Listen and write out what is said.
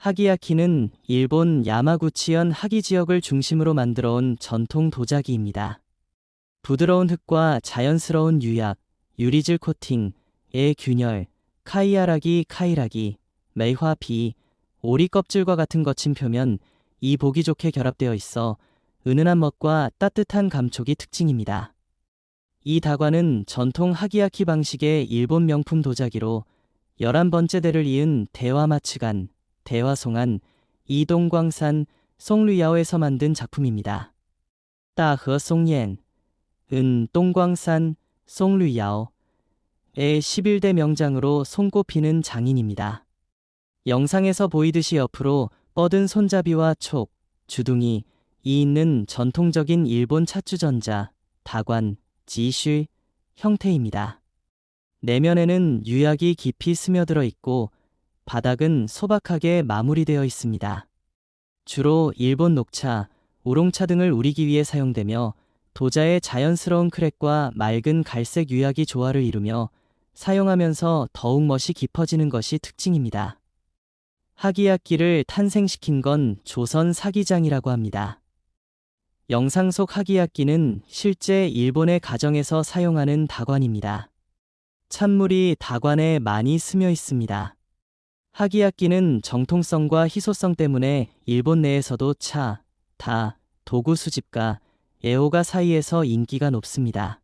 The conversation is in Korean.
하기야키는 일본 야마구치현 하기 지역을 중심으로 만들어 온 전통 도자기입니다. 부드러운 흙과 자연스러운 유약, 유리질 코팅의 균열, 카이아라기 카이라기, 매화 비, 오리 껍질과 같은 거친 표면, 이 보기 좋게 결합되어 있어 은은한 멋과 따뜻한 감촉이 특징입니다. 이 다관은 전통 하기야키 방식의 일본 명품 도자기로 11번째 대를 이은 대화마츠간, 대화송안, 이동광산, 송류야오에서 만든 작품입니다. 따허 송옌, 은 동광산, 송류야오의 11대 명장으로 손꼽히는 장인입니다. 영상에서 보이듯이 옆으로 뻗은 손잡이와 촉, 주둥이, 이 있는 전통적인 일본 차주전자, 다관, 지슈 형태입니다. 내면에는 유약이 깊이 스며들어 있고 바닥은 소박하게 마무리되어 있습니다. 주로 일본 녹차, 우롱차 등을 우리기 위해 사용되며 도자의 자연스러운 크랙과 맑은 갈색 유약이 조화를 이루며 사용하면서 더욱 멋이 깊어지는 것이 특징입니다. 하기야끼를 탄생시킨 건 조선 사기장이라고 합니다. 영상 속 하기야끼는 실제 일본의 가정에서 사용하는 다관입니다. 찬물이 다관에 많이 스며 있습니다. 하기야끼는 정통성과 희소성 때문에 일본 내에서도 차, 다, 도구 수집가, 애호가 사이에서 인기가 높습니다.